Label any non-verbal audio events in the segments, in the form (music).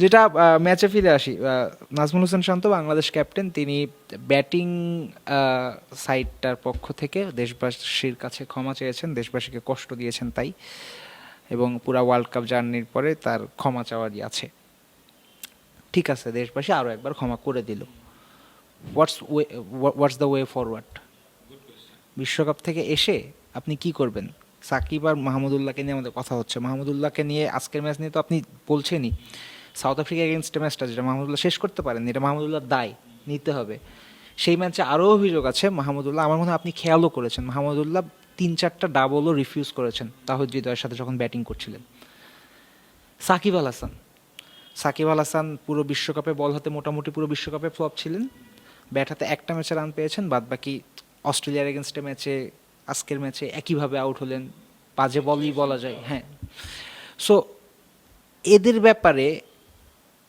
যেটা ম্যাচে ফিরে আসি নাজমুল হোসেন শান্ত, বাংলাদেশ ক্যাপ্টেন তিনি ব্যাটিং সাইডটার পক্ষ থেকে দেশবাসীর কাছে ক্ষমা চেয়েছেন, দেশবাসীকে কষ্ট দিয়েছেন তাই, এবং পুরা ওয়ার্ল্ড কাপ জার্নির পরে তার ক্ষমা চাওয়ারই আছে। ঠিক আছে, দেশবাসী আরও একবার ক্ষমা করে দিল। What's way what's the way forward বিশ্বকাপ থেকে এসে আপনি কি করবেন? সাকিব আর মাহমুদুল্লাহকে নিয়ে আমাদের কথা হচ্ছে। মাহমুদুল্লাহকে নিয়ে আজকের ম্যাচ নিয়ে তো আপনি বলছেনই। সাউথ আফ্রিকা এগেনস্ট ম্যাচটা যেটা মাহমুদুল্লাহ শেষ করতে পারেন এটা মাহমুদুল্লাহ দায়, নিতে হবে। সেই ম্যাচে আরও অভিযোগ আছে, মাহমুদুল্লাহ, আমার মনে হয় আপনি খেয়ালও করেছেন, মাহমুদুল্লাহ তিন চারটা ডাবলও রিফিউজ করেছেন তাহিদ হৃদয়ের সাথে যখন ব্যাটিং করছিলেন। সাকিব আল হাসান, সাকিব আল হাসান পুরো বিশ্বকাপে বল হাতে মোটামুটি পুরো বিশ্বকাপে ফ্লপ ছিলেন ব্যাট হাতে একটা ম্যাচে রান পেয়েছেন, বাদ বাকি অস্ট্রেলিয়ার এগেনস্টে ম্যাচে আজকের ম্যাচে একইভাবে আউট হলেন, বাজে বলই বলা যায় হ্যাঁ। সো এদের ব্যাপারে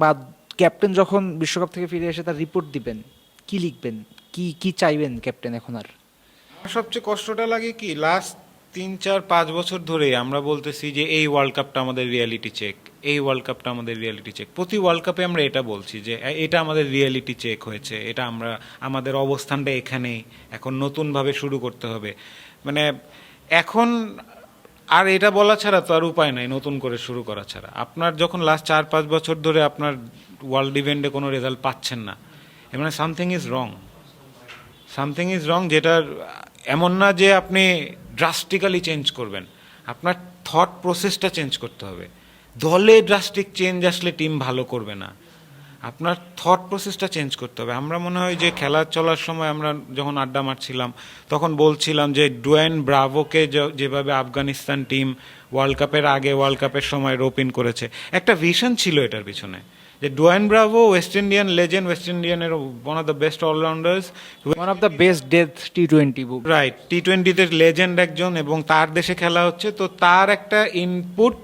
বা ক্যাপ্টেন যখন বিশ্বকাপ থেকে ফিরে এসে তার রিপোর্ট দিবেন, কি লিখবেন? কি কি চাইবেন ক্যাপ্টেন এখন আর? সবচেয়ে কষ্টটা লাগে কি লাস্ট তিন, চার, পাঁচ বছর ধরে আমরা বলতেছি যে এই ওয়ার্ল্ড কাপটা আমাদের রিয়ালিটি চেক এই ওয়ার্ল্ড কাপটা আমাদের রিয়ালিটি চেক প্রতি ওয়ার্ল্ড কাপে আমরা এটা বলছি যে এটা আমাদের রিয়ালিটি চেক হয়েছে, এটা আমরা, আমাদের অবস্থানটা এখানেই, এখন নতুনভাবে শুরু করতে হবে। মানে এখন আর এটা বলা ছাড়া তো আর উপায় নাই নতুন করে শুরু করা ছাড়া। আপনার যখন লাস্ট চার, পাঁচ বছর ধরে আপনার ওয়ার্ল্ড ইভেন্টে কোনো রেজাল্ট পাচ্ছেন না এ মানে something is wrong something is wrong যেটার, এমন না যে আপনি ড্রাস্টিক্যালি চেঞ্জ করবেন। আপনার থট প্রসেসটা চেঞ্জ করতে হবে। দলে ড্রাস্টিক চেঞ্জ আসলে টিম ভালো করবে না। আপনার থট প্রসেসটা চেঞ্জ করতে হবে। আমরা মনে হয় যে খেলা চলার সময় আমরা যখন আড্ডা মারছিলাম তখন বলছিলাম যে ডুয়েন ব্রাভোকে যেভাবে আফগানিস্তান টিম ওয়ার্ল্ড কাপের আগে ওয়ার্ল্ড কাপের সময় রোপিন করেছে একটা ভিশন ছিল এটার পিছনে। যে Dwayne Bravo West Indian legend West ইন্ডিয়ানের one of the best allrounders one of the best death T twenty book right T টোয়েন্টিতে লেজেন্ড একজন এবং তার দেশে খেলা হচ্ছে তো তার একটা ইনপুট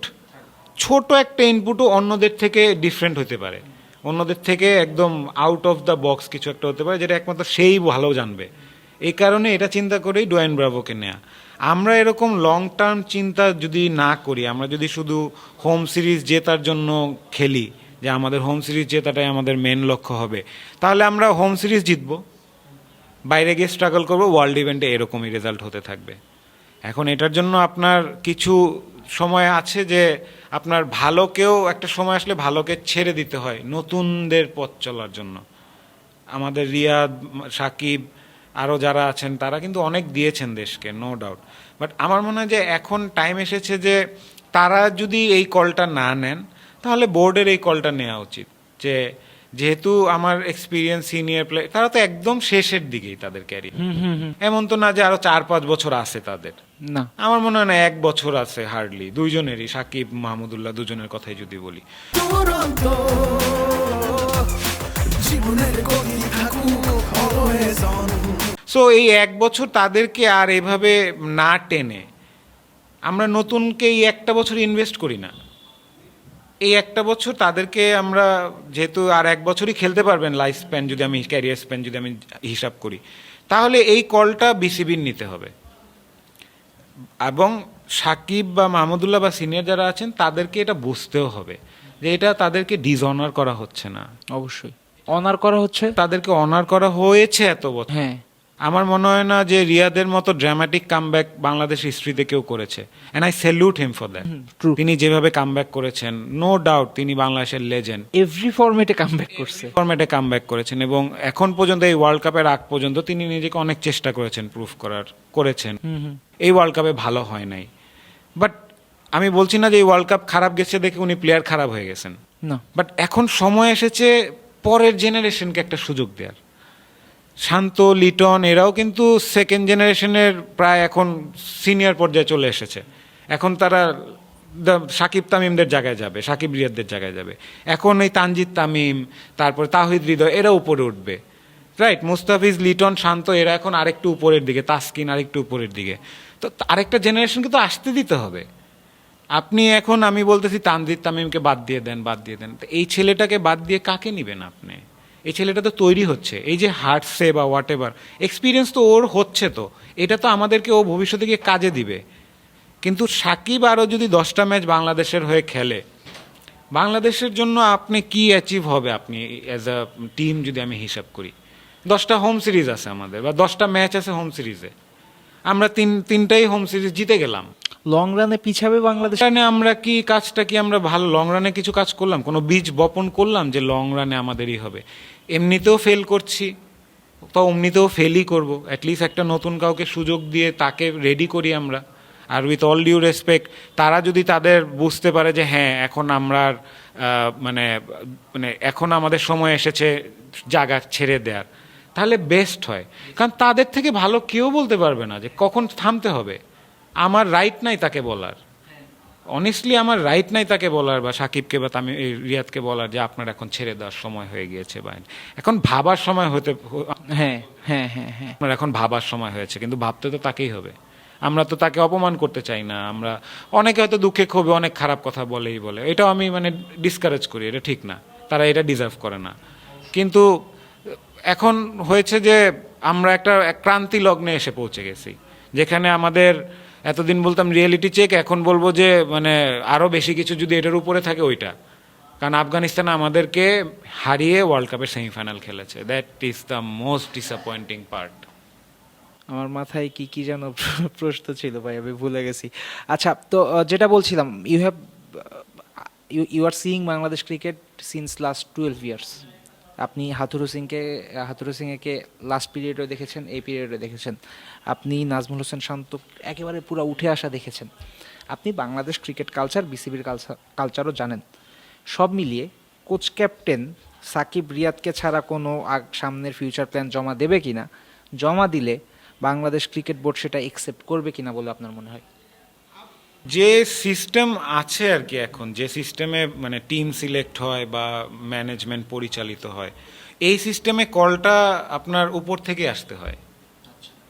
ছোট একটা ইনপুটও অন্যদের থেকে ডিফারেন্ট হতে পারে। অন্যদের থেকে একদম আউট অফ দ্য বক্স কিছু একটা হতে পারে, যেটা একমাত্র সেই ভালো জানবে। এই কারণে এটা চিন্তা করেই ডোয়েন ব্রাভোকে নেয়া। আমরা এরকম লং টার্ম চিন্তা যদি না করি, আমরা যদি শুধু হোম সিরিজ জেতার জন্য খেলি, যে আমাদের হোম সিরিজ জেতাটাই আমাদের মেন লক্ষ্য হবে, তাহলে আমরা হোম সিরিজ জিতবো। বাইরে গিয়ে স্ট্রাগল করব ওয়ার্ল্ড ইভেন্টে এরকমই রেজাল্ট হতে থাকবে। এখন এটার জন্য আপনার কিছু সময় আছে যে আপনার ভালোকেও একটা সময় আসলে ভালোকে ছেড়ে দিতে হয় নতুনদের পথ চলার জন্য। আমাদের রিয়াদ সাকিব আরও যারা আছেন তারা কিন্তু অনেক দিয়েছেন দেশকে নো ডাউট বাট আমার মনে হয় যে এখন টাইম এসেছে যে তারা যদি এই কলটা না নেন তাহলে বোর্ডের এই কলটা নেওয়া উচিত। যে যেহেতু আমার এক্সপিরিয়েন্স সিনিয়র প্লে তারা তো একদম শেষের দিকেই তাদের ক্যারিয়ার এমন তো না যে আরও চার পাঁচ বছর আছে তাদের। না। আমার মনে হয় না এক বছর আছে হার্ডলি দুইজনেরই সাকিব মাহমুদুল্লাহ দুজনের কথাই যদি বলি। সো এই এক বছর তাদেরকে আর এভাবে না টেনে আমরা নতুনকে এই একটা বছর ইনভেস্ট করি না। এই একটা বছর তাদেরকে আমরা যেহেতু আর এক বছরই খেলতে পারবেন লাইফ স্প্যান যদি আমি ক্যারিয়ার স্প্যান যদি আমি হিসাব করি তাহলে এই কলটা বিসিবির নিতে হবে। এবং সাকিব বা মাহমুদুল্লাহ বা সিনিয়র যারা আছেন তাদেরকে এটা বুঝতেও হবে যে এটা তাদেরকে ডিসঅনার করা হচ্ছে না। অবশ্যই। অনার করা হচ্ছে। তাদেরকে অনার করা হয়েছে এত বছর। হ্যাঁ। আমার মনে হয় না যে রিয়াদের মতো ড্রামাটিক কামব্যাক বাংলাদেশ হিস্ট্রিতে কেউ করেছে। And I salute him for that. তিনি যেভাবে কামব্যাক করেছেন নো ডাউট তিনি বাংলাদেশের লেজেন্ড এভরি ফরম্যাটে কামব্যাক করছে। ফরম্যাটে কামব্যাক করেছেন এবং এখন পর্যন্ত এই ওয়ার্ল্ড কাপের আগ পর্যন্ত তিনি নিজেকে অনেক চেষ্টা করেছেন প্রুফ করার করেছেন। এই ওয়ার্ল্ড কাপে ভালো হয় নাই। বাট আমি বলছি না যে এই ওয়ার্ল্ড কাপ খারাপ গেছে দেখে উনি প্লেয়ার খারাপ হয়ে গেছেন। না। বাট এখন সময় এসেছে পরের জেনারেশনকে একটা সুযোগ দেওয়ার শান্ত, লিটন এরাও কিন্তু সেকেন্ড জেনারেশনের প্রায় এখন সিনিয়র পর্যায়ে চলে এসেছে। এখন তারা সাকিব তামিমদের জায়গায় যাবে, সাকিব রিয়াদদের জায়গায় যাবে। এখন এই তানজিদ তামিম, তারপর তাহিদ হৃদয়, এরা উপরে উঠবে। রাইট মুস্তাফিজ, লিটন, শান্ত, এরা এখন আরেকটু উপরের দিকে, তাসকিন আরেকটু উপরের দিকে। তো আরেকটা জেনারেশনকে তো আসতে দিতে হবে। আপনি এখন আমি বলতেছি তানজিদ তামিমকে বাদ দিয়ে দেন, বাদ দিয়ে দেন। তো এই ছেলেটাকে বাদ দিয়ে কাকে নিবেন আপনি? এই ছেলেটা তো তৈরি হচ্ছে। এই যে হার্টসে বা হোয়াট এভার এক্সপিরিয়েন্স তো ওর হচ্ছে তো। এটা তো আমাদেরকে ও ভবিষ্যতে গিয়ে কাজে দিবে। কিন্তু সাকিব আরও যদি দশটা ম্যাচ বাংলাদেশের হয়ে খেলে, বাংলাদেশের জন্য আপনি কি অ্যাচিভ হবে আপনি? অ্যাজ আ টিম যদি আমি হিসাব করি, দশটা হোম সিরিজ আছে আমাদের, বা দশটা ম্যাচ আছে হোম সিরিজে আমরা তিন, তিনটাই হোম সিরিজ জিতে গেলাম। লং রানে পিছাবে বাংলাদেশ রানে আমরা কি কাজটা কি আমরা ভালো? লং রানে কিছু কাজ করলাম? কোনো বীজ বপন করলাম যে লং রানে আমাদেরই হবে? এমনিতেও ফেল করছি, তো অমনিতেও ফেলই করব। অ্যাটলিস্ট একটা নতুন কাউকে সুযোগ দিয়ে তাকে রেডি করি আমরা। আর উইথ অল ডিউ রেসপেক্ট তারা যদি তাদের বুঝতে পারে যে হ্যাঁ এখন আমরা মানে মানে এখন আমাদের সময় এসেছে জায়গা ছেড়ে দেওয়ার তাহলে বেস্ট হয়। কারণ তাদের থেকে ভালো কেউ বলতে পারবে না যে কখন থামতে হবে। আমার রাইট নাই তাকে বলার। অনেস্টলি আমার রাইট নাই তাকে বলার বা সাকিবকে বা তামি রিয়াদকে বলার যে আপনার এখন ছেড়ে দেওয়ার সময় হয়ে গিয়েছে বা এখন ভাবার সময় হতে হ্যাঁ হ্যাঁ হ্যাঁ হ্যাঁ। আপনার এখন ভাবার সময় হয়েছে কিন্তু ভাবতে তো তাকেই হবে। আমরা তো তাকে অপমান করতে চাই না। আমরা অনেকে হয়তো দুঃখে ক্ষোভে অনেক খারাপ কথা বলেই বলে। এটাও আমি মানে ডিসকারেজ করি এটা ঠিক না। তারা এটা ডিজার্ভ করে না। কিন্তু এখন হয়েছে যে আমরা একটা এক ক্রান্তি লগ্নে এসে পৌঁছে গেছি। যেখানে আমাদের এতদিন বলতাম রিয়েলিটি চেক এখন বলব যে মানে আরও বেশি কিছু যদি এটার উপরে থাকে ওইটা। কারণ আফগানিস্তান আমাদেরকে হারিয়ে ওয়ার্ল্ড কাপের সেমিফাইনাল খেলেছে। That is the most disappointing part আমার মাথায় কি কি যেন (laughs) প্রশ্ন ছিল ভাই, আমি ভুলে গেছি। আচ্ছা তো যেটা বলছিলাম you have you are seeing Bangladesh cricket since last twelve years আপনি হাথুরু সিংকে হাথুরু সিংকে লাস্ট পিরিয়ডে দেখেছেন, এই পিরিয়ডে দেখেছেন। আপনি নাজমুল হোসেন শান্ত একেবারে পুরো উঠে আসা দেখেছেন। আপনি বাংলাদেশ ক্রিকেট কালচার বিসিবির কালচার কালচারও জানেন। সব মিলিয়ে কোচ ক্যাপ্টেন সাকিব রিয়াদকে ছাড়া কোনো আগ- সামনের ফিউচার প্ল্যান জমা দেবে কিনা? জমা দিলে বাংলাদেশ ক্রিকেট বোর্ড সেটা একসেপ্ট করবে কিনা বলে আপনার মনে হয়? যে সিস্টেম আছে আর কি এখন যে সিস্টেমে মানে টিম সিলেক্ট হয় বা ম্যানেজমেন্ট পরিচালিত হয় এই সিস্টেমে কলটা আপনার উপর থেকে আসতে হয়।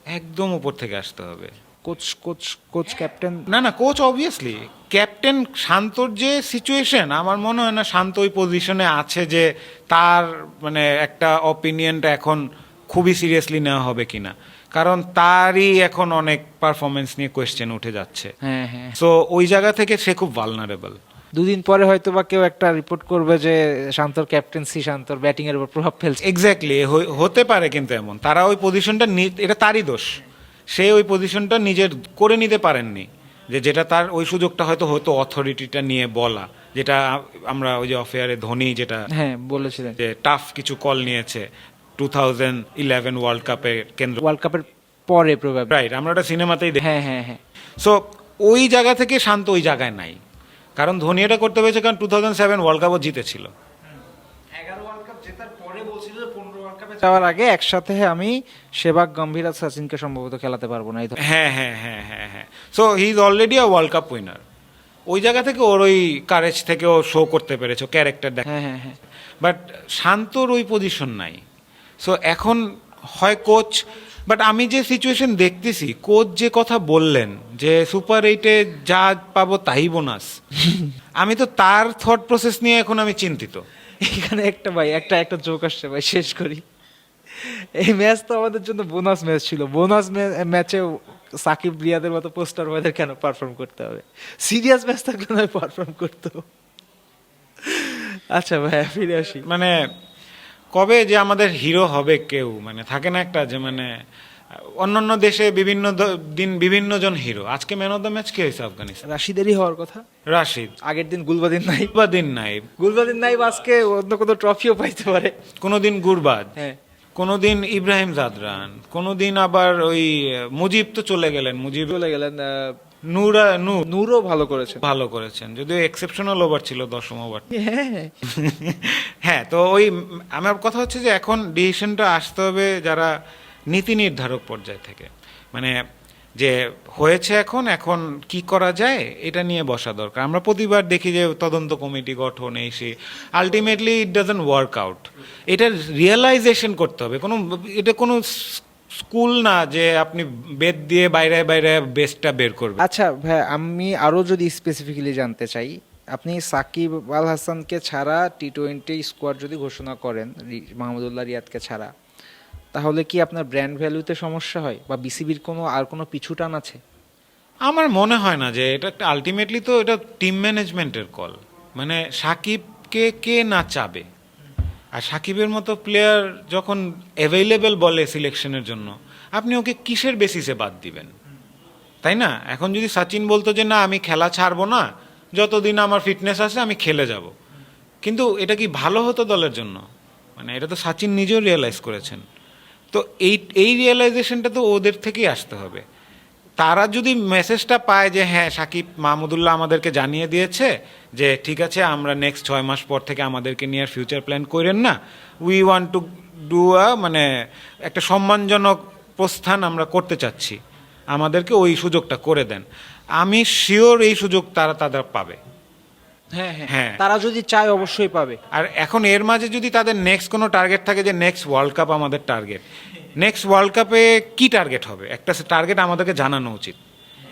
একদম উপর থেকে আসতে হবে। কোচ কোচ কোচ ক্যাপ্টেন না না কোচ অবভিয়াসলি ক্যাপ্টেন শান্তর যে সিচুয়েশন আমার মনে হয় না শান্ত ওই পজিশনে আছে যে তার মানে একটা অপিনিয়নটা এখন খুবই সিরিয়াসলি নেওয়া হবে কিনা। কারণ তারই এখন অনেক পারফরমেন্স নিয়ে কোয়েশ্চেন উঠে যাচ্ছে। হ্যাঁ হ্যাঁ। সো ওই জায়গা থেকে সে খুব ভালনারেবল দুদিন পরে হয়তো বা কেউ একটা রিপোর্ট করবে যে শান্তর ক্যাপ্টেন্সি শান্তর ব্যাটিং এর উপর প্রভাব ফেলছে। এক্স্যাক্টলি হতে পারে কিন্তু এমন। তারা ওই পজিশনটা এটা তারই দোষ। সে ওই পজিশনটা নিজের করে নিতে পারেননি। যে যেটা তার ওই সুযোগটা হয়তো হতো অথরিটিটা নিয়ে বলা। যেটা আমরা ওই যে অফেয়ারে ধোনি যেটা হ্যাঁ বলেছিলেন। যে টাফ কিছু কল নিয়েছে। টু থাউজেন্ড ইলেভেন ওয়ার্ল্ড কাপে কেন্দ্র। ওয়ার্ল্ড কাপের পরে প্রভাব রাইট আমরা ওটা সিনেমাতেই দেখি। হ্যাঁ হ্যাঁ হ্যাঁ। সো ওই জায়গা থেকে শান্ত ওই জায়গায় নাই। কারণ ধোনি এটা করতে পেরেছে কারণ টু থাউজেন্ড সেভেন ওয়ার্ল্ড কাপও জিতেছিল। এগারো ওয়ার্ল্ড কাপ জেতার পরে বলছিল যে পনেরো ওয়ার্ল্ড কাপে যাওয়ার আগে একসাথে আমি সেবাগ গম্ভীর আর সচিনকে সম্ভবত খেলাতে পারব না হ্যাঁ হ্যাঁ হ্যাঁ হ্যাঁ হ্যাঁ। So he is already a world cup winner ওই জায়গা থেকে ওর ওই কারেজ থেকে ও শো করতে পেরেছে ক্যারেক্টার দেখ হ্যাঁ হ্যাঁ হ্যাঁ। বাট শান্তর ওই পজিশন নাই। সো এখন হয় কোচ বাট আমি যে সিচুয়েশন দেখতেছি কোচ যে কথা বললেন যে সুপার এইটে যা পাবো তাই বোনাস (laughs) আমি তো তার থট প্রসেস নিয়ে এখন আমি চিন্তিত। এখানে একটা ভাই একটা একটা জোক আসছে ভাই শেষ করি। এই ম্যাচ তো আমাদের জন্য বোনাস ম্যাচ ছিল। বোনাস ম্যাচে সাকিব রিয়াদের মতো পোস্টার বয়দের কেন পারফর্ম করতে হবে? সিরিয়াস ম্যাচ থাকলে নয় পারফর্ম করতো। আচ্ছা ভাই ফিরে আসি। মানে কবে যে আমাদের হিরো হবে কেউ? মানে থাকে না একটা যে মানে অন্যান্য দেশে বিভিন্ন দিন বিভিন্ন জন হিরো। আজকে ম্যান অফ দ্য ম্যাচ কে হয়েছে আফগানিস্তান? রাশিদেরই হওয়ার কথা। রাশিদ। আগের দিন গুলবাদিন নাই বা দিন নাই গুলবাদিন নাই আজকে অন্য কোনো ট্রফিও পাইতে পারে। কোনোদিন গুরবাদ। হ্যাঁ। কোনোদিন ইব্রাহিম জাদরান। কোনোদিন আবার ওই মুজিব তো চলে গেলেন। মুজিব চলে গেলেন নূরা নূ নূরও ভালো করেছেন। ভালো করেছেন। যদিও এক্সেপশনাল ওভার ছিল দশম ওভার (laughs) হ্যাঁ। হ্যাঁ তো ওই আমার কথা হচ্ছে যে এখন ডিসিশনটা আসতে হবে যারা নীতি নির্ধারক পর্যায় থেকে। মানে যে হয়েছে এখন এখন কি করা যায় এটা নিয়ে বসা দরকার। আমরা প্রতিবার দেখি যে তদন্ত কমিটি গঠন এই সেই। Ultimately it doesn't work out এটা রিয়েলাইজেশন করতে হবে। কোনো এটা কোনো স্কুল না যে আপনি বেদ দিয়ে বাইরে বাইরে বেস্টটা বের করবেন? আচ্ছা ভাই আমি আরও যদি স্পেসিফিক্যালি জানতে চাই আপনি সাকিব আল হাসানকে ছাড়া টি টোয়েন্টি স্কোয়াড যদি ঘোষণা করেন মাহমুদুল্লাহ রিয়াদকে ছাড়া তাহলে কি আপনার ব্র্যান্ড ভ্যালুতে সমস্যা হয়? বা বিসিবির কোনো আর কোনো পিছু টান আছে? আমার মনে হয় না যে এটা একটা আলটিমেটলি তো এটা টিম ম্যানেজমেন্টের কল মানে সাকিবকে কে না চাবে? আর সাকিবের মতো প্লেয়ার যখন অ্যাভেলেবেল বলে সিলেকশনের জন্য, আপনি ওকে কিসের বেসিসে বাদ দিবেন? তাই না? এখন যদি সচিন বলতো যে, না, আমি খেলা ছাড়বো না, যতদিন আমার ফিটনেস আছে, আমি খেলে যাব। কিন্তু এটা কি ভালো হতো দলের জন্য? মানে এটা তো সচিন নিজেও রিয়েলাইজ করেছেন। তো এই এই রিয়েলাইজেশনটা তো ওদের থেকেই আসতে হবে। তারা যদি মেসেজটা পায় যে হ্যাঁ সাকিব মাহমুদুল্লাহ আমাদেরকে জানিয়ে দিয়েছে যে ঠিক আছে আমরা নেক্সট ছয় মাস পর থেকে আমাদেরকে নিয়ে আর ফিউচার প্ল্যান করেন না। We want to do a মানে একটা সম্মানজনক প্রস্থান আমরা করতে চাচ্ছি। আমাদেরকে ওই সুযোগটা করে দেন। আমি শিওর এই সুযোগ তারা তাদের পাবে। হ্যাঁ হ্যাঁ। হ্যাঁ। তারা যদি চায় অবশ্যই পাবে। আর এখন এর মাঝে যদি তাদের নেক্সট কোনো টার্গেট থাকে যে নেক্সট ওয়ার্ল্ড কাপ আমাদের টার্গেট নেক্সট ওয়ার্ল্ড কাপে কি টার্গেট হবে? একটা টার্গেট আমাদেরকে জানানো উচিত।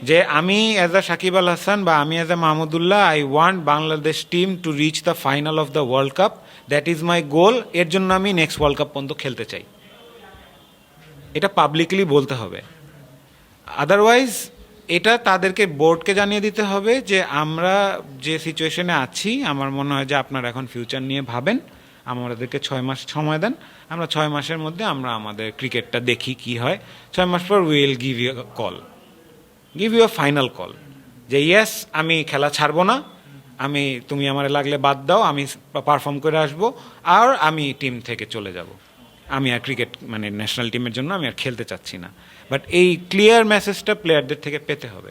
যে আমি অ্যাজ আ সাকিব আল হাসান বা আমি as a Mahmudullah I want Bangladesh team to reach the final of the world cup that is my goal এর জন্য আমি নেক্সট ওয়ার্ল্ড কাপ পর্যন্ত খেলতে চাই। এটা পাবলিকলি বলতে হবে। আদারওয়াইজ এটা তাদেরকে বোর্ডকে জানিয়ে দিতে হবে যে আমরা যে সিচুয়েশনে আছি, আমার মনে হয় যে আপনারা এখন ফিউচার নিয়ে ভাবেন। আমাদেরকে ছয় মাস সময় দেন। আমরা ছয় মাসের মধ্যে আমরা আমাদের ক্রিকেটটা দেখি কি হয়। ছয় মাস পর will give you call give you final call যে ইয়েস আমি খেলা ছাড়বো না। আমি, তুমি আমার লাগলে বাদ দাও। আমি পারফর্ম করে আসব। আর আমি টিম থেকে চলে যাব। আমি আর ক্রিকেট মানে ন্যাশনাল টিমের জন্য আমি আর খেলতে চাচ্ছি না। বাট এই ক্লিয়ার মেসেজটা প্লেয়ারদের থেকে পেতে হবে।